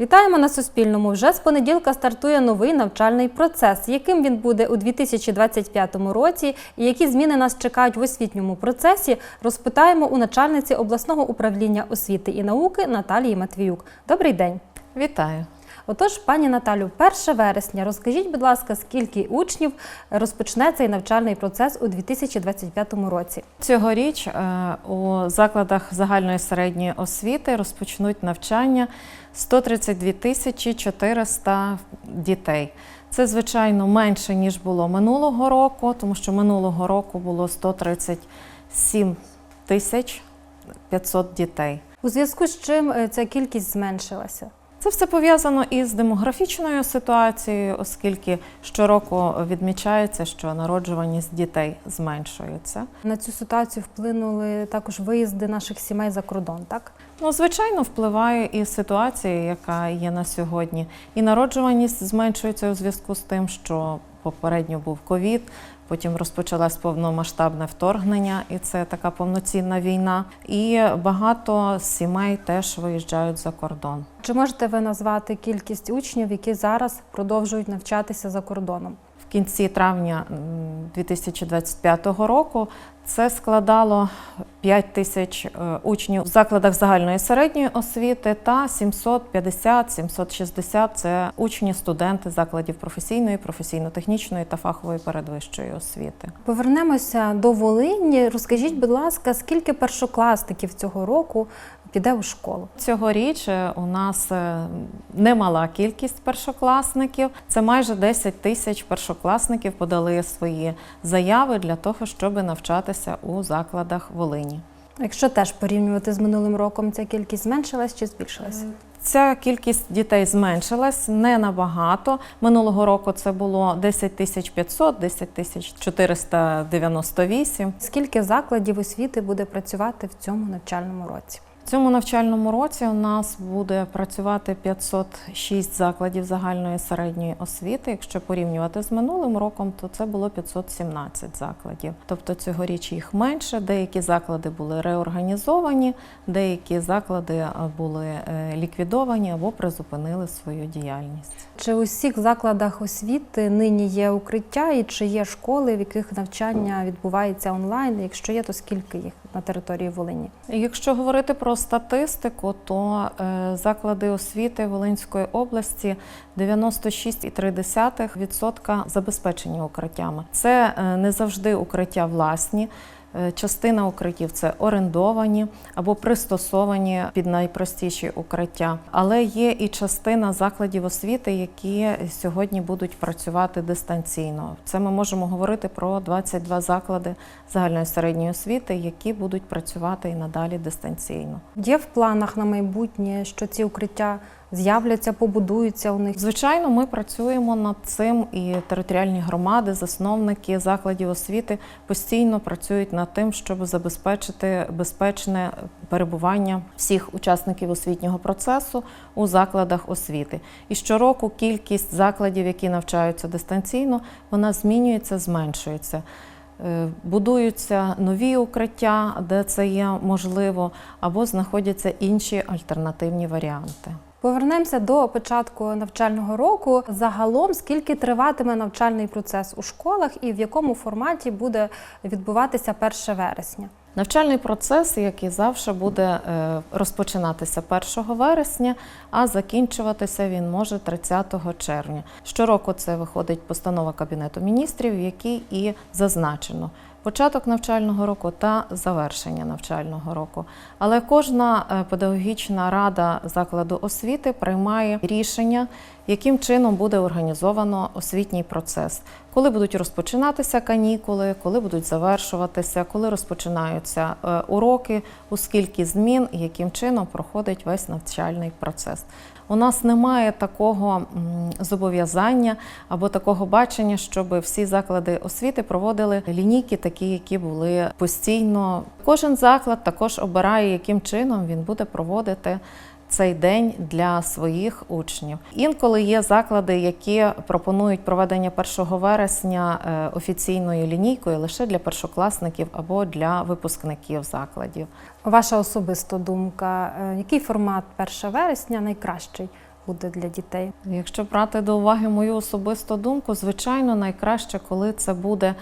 Вітаємо на Суспільному. Вже з понеділка стартує новий навчальний процес. Яким він буде у 2025 році і які зміни нас чекають в освітньому процесі, розпитаємо у начальниці обласного управління освіти і науки Наталії Матвіюк. Добрий день. Вітаю. Отож, пані Наталю, 1 вересня. Розкажіть, будь ласка, скільки учнів розпочне цей навчальний процес у 2025 році? Цьогоріч е, у закладах загальної середньої освіти розпочнуть навчання 132 тисячі 400 дітей. Це, звичайно, менше, ніж було минулого року, тому що минулого року було 137 тисяч 500 дітей. У зв'язку з чим е, ця кількість зменшилася? Це все пов'язано із демографічною ситуацією, оскільки щороку відмічається, що народжуваність дітей зменшується. На цю ситуацію вплинули також виїзди наших сімей за кордон, так? Ну, звичайно, впливає і ситуація, яка є на сьогодні. І народжуваність зменшується у зв'язку з тим, що попередньо був ковід, потім розпочалось повномасштабне вторгнення, і це така повноцінна війна. І багато сімей теж виїжджають за кордон. Чи можете ви назвати кількість учнів, які зараз продовжують навчатися за кордоном? Кінці травня м, 2025 року це складало 5 тисяч е, учнів в закладах загальної середньої освіти та 750-760 – це учні, студенти закладів професійної, професійно-технічної та фахової передвищої освіти. Повернемося до Волині. Розкажіть, будь ласка, скільки першокласників цього року піде у школу? Цьогоріч е, у нас е, немала кількість першокласників. Це майже 10 тисяч першокласників подали свої заяви для того, щоб навчатися у закладах Волині. Якщо теж порівнювати з минулим роком, ця кількість зменшилась чи збільшилась? Ця кількість дітей зменшилась не набагато. Минулого року це було 10 тисяч 500, 10 тисяч 498. Скільки закладів освіти буде працювати в цьому навчальному році? В цьому навчальному році у нас буде працювати 506 закладів загальної середньої освіти. Якщо порівнювати з минулим роком, то це було 517 закладів. Тобто цьогоріч їх менше. Деякі заклади були реорганізовані, деякі заклади е, були е, ліквідовані або призупинили свою діяльність. Чи у всіх закладах освіти нині є укриття і чи є школи, в яких навчання відбувається онлайн? Якщо є, то скільки їх на території Волині? Якщо говорити про статистику, то е, заклади освіти Волинської області 96,3% забезпечені укриттями. Це е, не завжди укриття власні. Е, Частина укриттів це орендовані або пристосовані під найпростіші укриття, але є і частина закладів освіти, які сьогодні будуть працювати дистанційно. Це ми можемо говорити про 22 заклади загальної середньої освіти, які будуть працювати і надалі дистанційно. Є в планах на майбутнє, що ці укриття з'являться, побудуються у них? Звичайно, ми працюємо над цим, і територіальні громади, засновники закладів освіти постійно працюють над тим, щоб забезпечити безпечне перебування всіх учасників освітнього процесу у закладах освіти. І щороку кількість закладів, які навчаються дистанційно, вона змінюється, зменшується. Е, Будуються нові укриття, де це є можливо, або знаходяться інші альтернативні варіанти. Повернемося до початку навчального року. Загалом, скільки триватиме навчальний процес у школах і в якому форматі буде відбуватися 1 вересня? Навчальний процес, як і завжди, буде е, розпочинатися 1 вересня, а закінчуватися він може 30 червня. Щороку це виходить постанова Кабінету міністрів, в якій і зазначено початок навчального року та завершення навчального року. Але кожна е, педагогічна рада закладу освіти приймає рішення, яким чином буде організовано освітній процес, коли будуть розпочинатися канікули, коли будуть завершуватися, коли розпочинаються е, уроки, у скільки змін і яким чином проходить весь навчальний процес. У нас немає такого зобов'язання або такого бачення, щоб всі заклади освіти проводили лінійки, такі, які були постійно. Кожен заклад також обирає, яким чином він буде проводити цей день для своїх учнів. Інколи є заклади, які пропонують проведення 1 вересня е, офіційною лінійкою лише для першокласників або для випускників закладів. Ваша особиста думка, е, який формат 1 вересня найкращий буде для дітей? Якщо брати до уваги мою особисту думку, звичайно, найкраще, коли це буде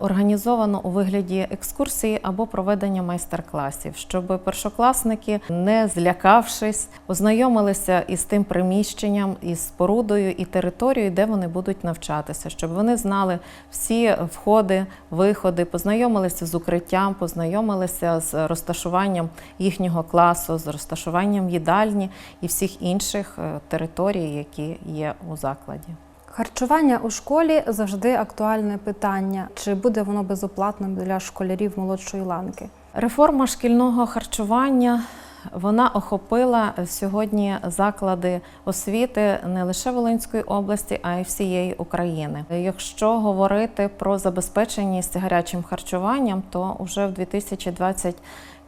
організовано у вигляді екскурсії або проведення майстер-класів, щоб першокласники, не злякавшись, ознайомилися із тим приміщенням, із спорудою і територією, де вони будуть навчатися, щоб вони знали всі входи, виходи, познайомилися з укриттям, познайомилися з розташуванням їхнього класу, з розташуванням їдальні і всіх інших е, територій, які є у закладі. Харчування у школі завжди актуальне питання. Чи буде воно безоплатним для школярів молодшої ланки? Реформа шкільного харчування вона охопила сьогодні заклади освіти не лише Волинської області, а й всієї України. Якщо говорити про забезпеченість гарячим харчуванням, то вже в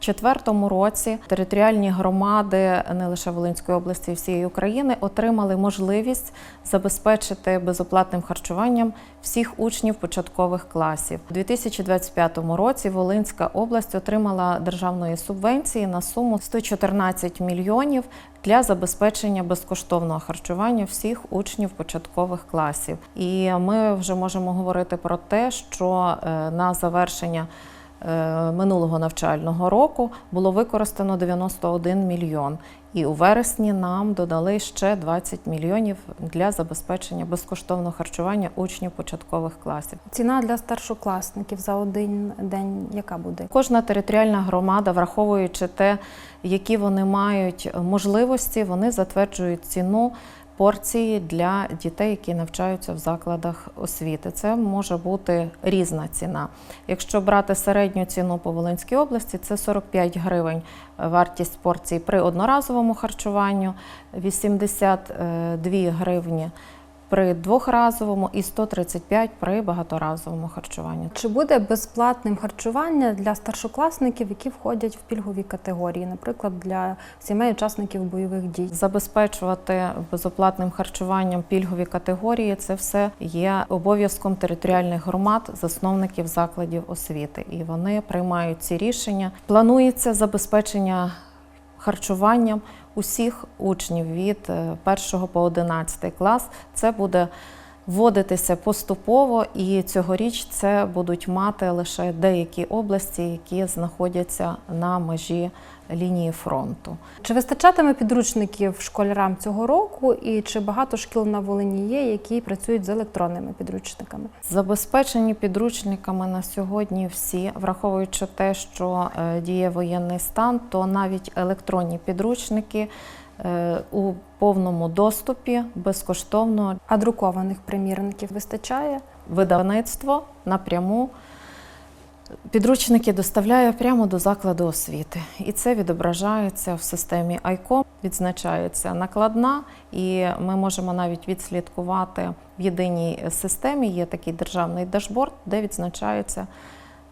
2024 році територіальні громади не лише Волинської області, всієї України отримали можливість забезпечити безоплатним харчуванням всіх учнів початкових класів. У 2025 році Волинська область отримала державної субвенції на суму 114 мільйонів для забезпечення безкоштовного харчування всіх учнів початкових класів. І ми вже можемо говорити про те, що е, на завершення минулого навчального року було використано 91 мільйон. І у вересні нам додали ще 20 мільйонів для забезпечення безкоштовного харчування учнів початкових класів. Ціна для старшокласників за один день яка буде? Кожна територіальна громада, враховуючи те, які вони мають можливості, вони затверджують ціну порції для дітей, які навчаються в закладах освіти. Це може бути різна ціна. Якщо брати середню ціну по Волинській області, це 45 гривень вартість порції при одноразовому харчуванню, 82 гривні при двохразовому і 135 при багаторазовому харчуванні. Чи буде безплатним харчування для старшокласників, які входять в пільгові категорії, наприклад, для сімей учасників бойових дій? Забезпечувати безоплатним харчуванням пільгові категорії це все є обов'язком територіальних громад, засновників закладів освіти, і вони приймають ці рішення. Планується забезпечення харчуванням усіх учнів від 1 по 11 клас. Це буде вводитися поступово, і цьогоріч це будуть мати лише деякі області, які знаходяться на межі лінії фронту. Чи вистачатиме підручників школярам цього року, і чи багато шкіл на Волині є, які працюють з електронними підручниками? Забезпечені підручниками на сьогодні всі, враховуючи те, що е, діє воєнний стан, то навіть електронні підручники у повному доступі безкоштовно А друкованих примірників вистачає? видавництво напряму підручники доставляє прямо до закладу освіти. І це відображається в системі ICOM, відзначається накладна, і ми можемо навіть відслідкувати в єдиній системі. Є такий державний дашборд, де відзначається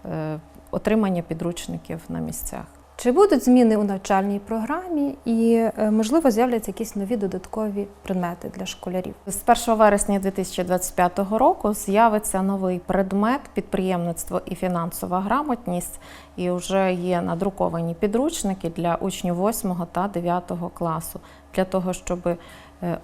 е, отримання підручників на місцях. Чи будуть зміни у навчальній програмі, і е, можливо з'являться якісь нові додаткові предмети для школярів? З 1 вересня 2025 року з'явиться новий предмет підприємництво і фінансова грамотність, і вже є надруковані підручники для учнів 8 та 9 класу, для того, щоб е,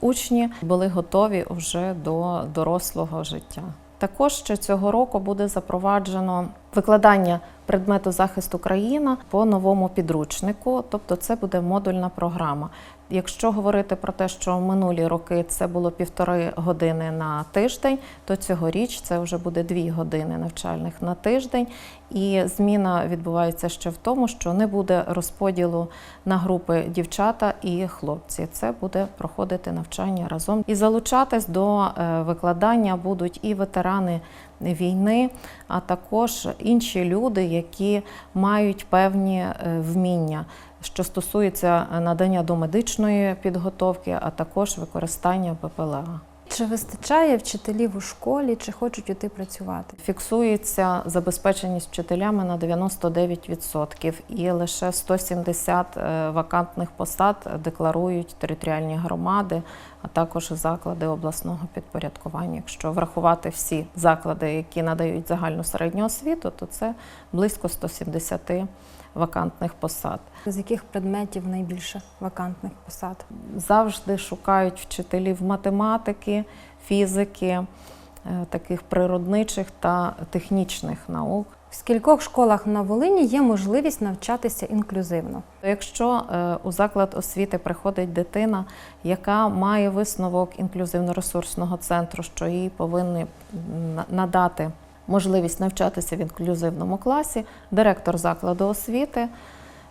учні були готові вже до дорослого життя. Також ще цього року буде запроваджено викладання предмету захисту країна по новому підручнику, тобто це буде модульна програма. Якщо говорити про те, що минулі роки це було півтори години на тиждень, то цьогоріч це вже буде дві години навчальних на тиждень. І зміна відбувається ще в тому, що не буде розподілу на групи дівчата і хлопці. Це буде проходити навчання разом. І залучатись до е, викладання будуть і ветерани війни, а також інші люди, які мають певні е, вміння, що стосується надання домедичної підготовки, а також використання БПЛА. Чи вистачає вчителів у школі, чи хочуть іти працювати? Фіксується забезпеченість вчителями на 99% і лише 170 е, вакантних посад декларують територіальні громади, а також заклади обласного підпорядкування. Якщо врахувати всі заклади, які надають загальну середню освіту, то це близько 170 вакантних посад. З яких предметів найбільше вакантних посад? Завжди шукають вчителів математики, фізики, е, таких природничих та технічних наук. В скількох школах на Волині є можливість навчатися інклюзивно? Якщо е, у заклад освіти приходить дитина, яка має висновок інклюзивно-ресурсного центру, що їй повинні надати можливість навчатися в інклюзивному класі, директор закладу освіти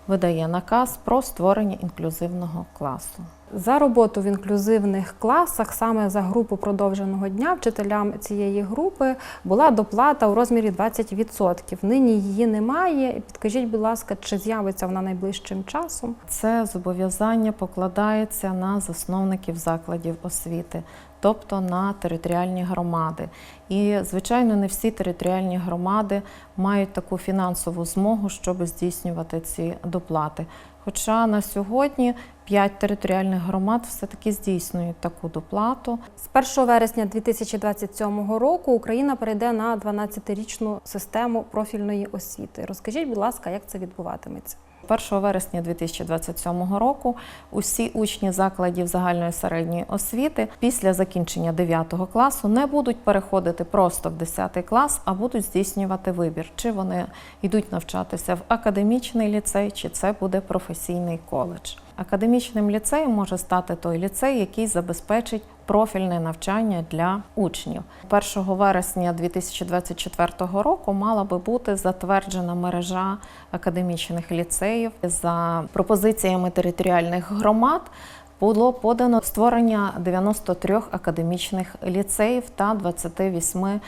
видає наказ про створення інклюзивного класу. За роботу в інклюзивних класах, саме за групу продовженого дня, вчителям цієї групи була доплата у розмірі 20%. Нині її немає. Підкажіть, будь ласка, чи з'явиться вона найближчим часом? Це зобов'язання покладається на засновників закладів освіти, тобто на територіальні громади. І, звичайно, не всі територіальні громади мають таку фінансову змогу, щоб здійснювати ці доплати. Хоча на сьогодні 5 територіальних громад все-таки здійснюють таку доплату. З 1 вересня 2027 року Україна перейде на 12-річну систему профільної освіти. Розкажіть, будь ласка, як це відбуватиметься? 1 вересня 2027 року усі учні закладів загальної середньої освіти після закінчення 9 класу не будуть переходити просто в 10 клас, а будуть здійснювати вибір, чи вони йдуть навчатися в академічний ліцей, чи це буде професійний коледж. Академічним ліцеєм може стати той ліцей, який забезпечить профільне навчання для учнів. 1 вересня 2024 року мала би бути затверджена мережа академічних ліцеїв за пропозиціями територіальних громад. Було подано створення 93 академічних ліцеїв та 28 е,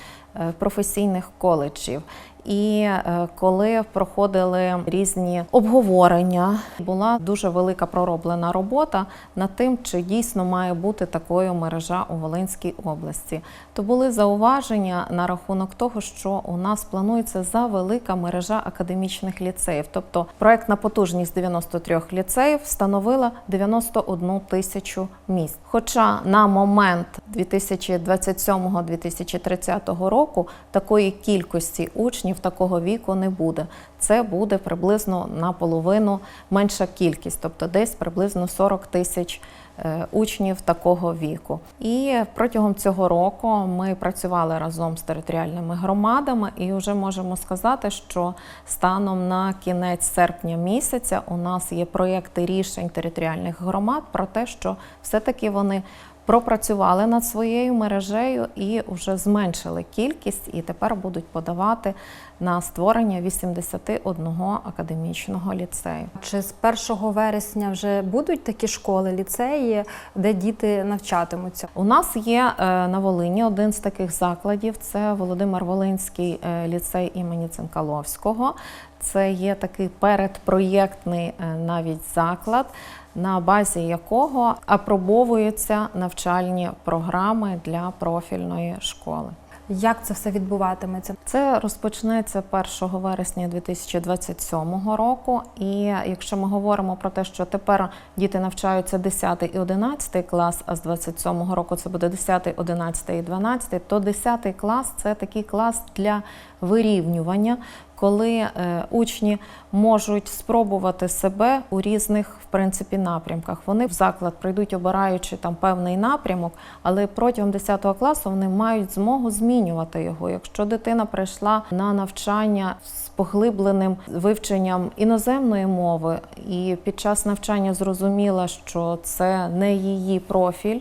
професійних коледжів. І е, коли проходили різні обговорення, була дуже велика пророблена робота над тим, чи дійсно має бути такою мережа у Волинській області. То були зауваження на рахунок того, що у нас планується завелика мережа академічних ліцеїв. Тобто проектна потужність 93 ліцеїв становила 91 тисячу місць. Хоча на момент 2027-2030 року такої кількості учнів такого віку не буде. Це буде приблизно наполовину менша кількість, тобто десь приблизно 40 тисяч е, учнів такого віку. І протягом цього року ми працювали разом з територіальними громадами, і вже можемо сказати, що станом на кінець серпня місяця у нас є проєкти рішень територіальних громад про те, що все-таки вони пропрацювали над своєю мережею і вже зменшили кількість, і тепер будуть подавати на створення 81 академічного ліцею. Чи з 1 вересня вже будуть такі школи, ліцеї, де діти навчатимуться? У нас є е, на Волині один з таких закладів. Це Володимир Волинський е, ліцей імені Цинкаловського. Це є такий передпроєктний е, навіть заклад, на базі якого апробовуються навчальні програми для профільної школи. Як це все відбуватиметься? Це розпочнеться 1 вересня 2027 року. І якщо ми говоримо про те, що тепер діти навчаються 10 і 11 клас, а з 27 року це буде 10, 11 і 12, то 10 клас це такий клас для вирівнювання, коли е, учні можуть спробувати себе у різних в принципі напрямках. Вони в заклад прийдуть, обираючи там певний напрямок, але протягом 10 класу вони мають змогу змінювати його. Якщо дитина прийшла на навчання з поглибленим вивченням іноземної мови, і під час навчання зрозуміла, що це не її профіль.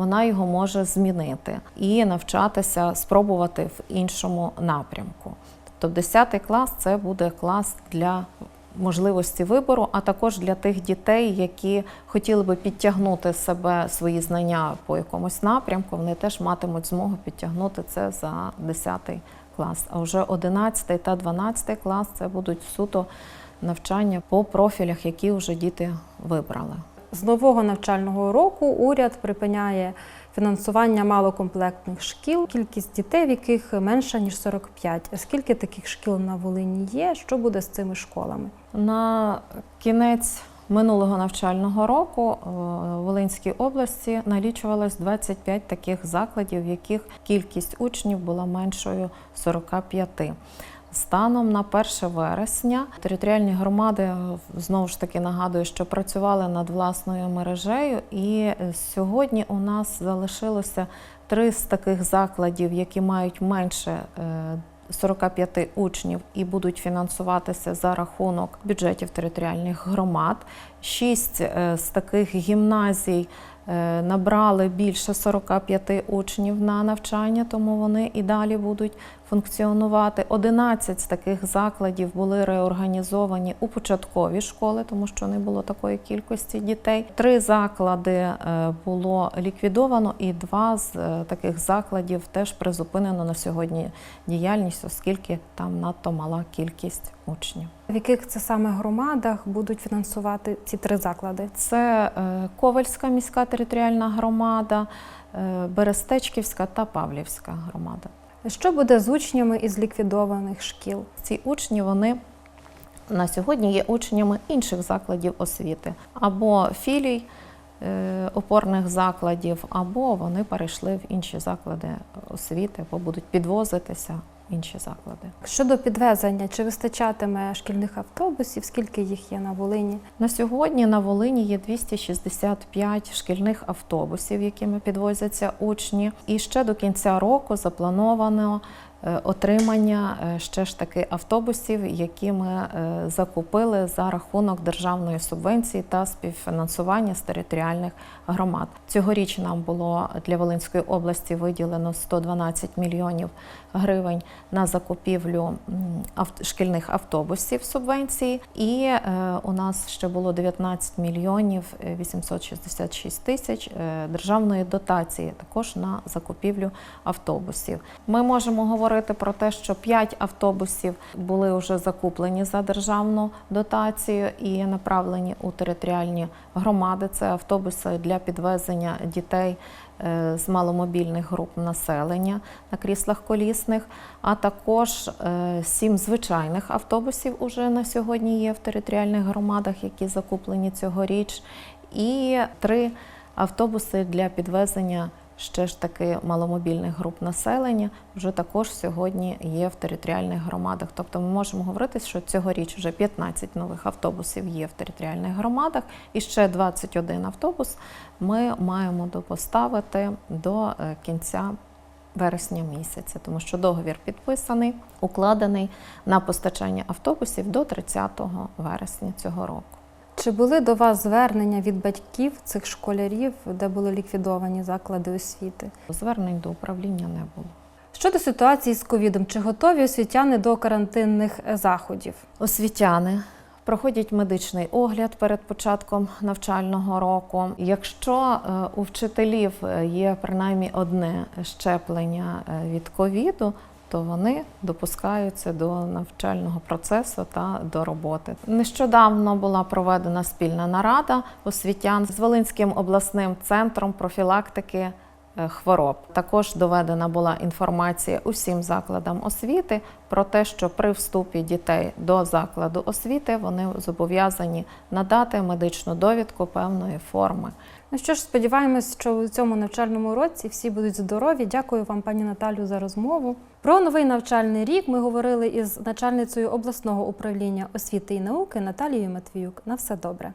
Вона його може змінити і навчатися, спробувати в іншому напрямку. Тобто 10 клас це буде клас для можливості вибору, а також для тих дітей, які хотіли би підтягнути себе свої знання по якомусь напрямку, вони теж матимуть змогу підтягнути це за 10 клас. А вже 11 та 12 клас це будуть суто навчання по профілях, які вже діти вибрали. З нового навчального року уряд припиняє фінансування малокомплектних шкіл, кількість дітей, в яких менша ніж 45. Скільки таких шкіл на Волині є? Що буде з цими школами? На кінець минулого навчального року е, в Волинській області налічувалось 25 таких закладів, в яких кількість учнів була меншою 45. Станом на 1 вересня територіальні громади е, знову ж таки нагадую, що працювали над власною мережею, і е, сьогодні у нас залишилося три з таких закладів, які мають менше е, 45 учнів і будуть фінансуватися за рахунок бюджетів територіальних громад. Шість е, з таких гімназій е, набрали більше 45 учнів на навчання, тому вони і далі будуть функціонувати. 11 з таких закладів були реорганізовані у початкові школи, тому що не було такої кількості дітей. Три заклади е, було ліквідовано, і два з е, таких закладів теж призупинено на сьогодні діяльність, оскільки там надто мала кількість учнів. В яких це саме громадах будуть фінансувати ці три заклади? Це е, Ковальська міська територіальна громада, е, Берестечківська та Павлівська громада. Що буде з учнями із ліквідованих шкіл? Ці учні вони на сьогодні є учнями інших закладів освіти або філій е, опорних закладів, або вони перейшли в інші заклади освіти, або будуть підвозитися інші заклади. Щодо підвезення, чи вистачатиме шкільних автобусів? Скільки їх є на Волині? На сьогодні на Волині є 265 шкільних автобусів, якими підвозяться учні. І ще до кінця року заплановано отримання е, ще ж таки автобусів, які ми е, закупили за рахунок державної субвенції та співфінансування з територіальних громад. Цьогоріч нам було для Волинської області виділено 112 мільйонів гривень на закупівлю шкільних автобусів субвенції, і е, у нас ще було 19 мільйонів е, 866 тисяч е, державної дотації також на закупівлю автобусів. Ми можемо говорити про те, що 5 автобусів були вже закуплені за державну дотацію і направлені у територіальні громади. Це автобуси для підвезення дітей е, з маломобільних груп населення на кріслах колісних, а також е, сім звичайних автобусів уже на сьогодні є в територіальних громадах, які закуплені цьогоріч, і три автобуси для підвезення ще ж таки маломобільних груп населення вже також сьогодні є в територіальних громадах. Тобто ми можемо говорити, що цьогоріч вже 15 нових автобусів є в територіальних громадах, і ще 21 автобус ми маємо допоставити до е, кінця. Вересня місяця, тому що договір підписаний, укладений на постачання автобусів до 30 вересня цього року. Чи були до вас звернення від батьків цих школярів, де були ліквідовані заклади освіти? Звернень до управління не було. Щодо ситуації з ковідом, чи готові освітяни до карантинних заходів? Освітяни проходять медичний огляд перед початком навчального року. Якщо е, у вчителів е, є принаймні одне щеплення е, від ковіду, то вони допускаються до навчального процесу та до роботи. Нещодавно була проведена спільна нарада освітян з Волинським обласним центром профілактики хвороб. Також доведена була інформація усім закладам освіти про те, що при вступі дітей до закладу освіти вони зобов'язані надати медичну довідку певної форми. Ну що ж, сподіваємось, що у цьому навчальному році всі будуть здорові. Дякую вам, пані Наталю, за розмову. Про новий навчальний рік ми говорили із начальницею обласного управління освіти і науки Наталією Матвіюк. На все добре.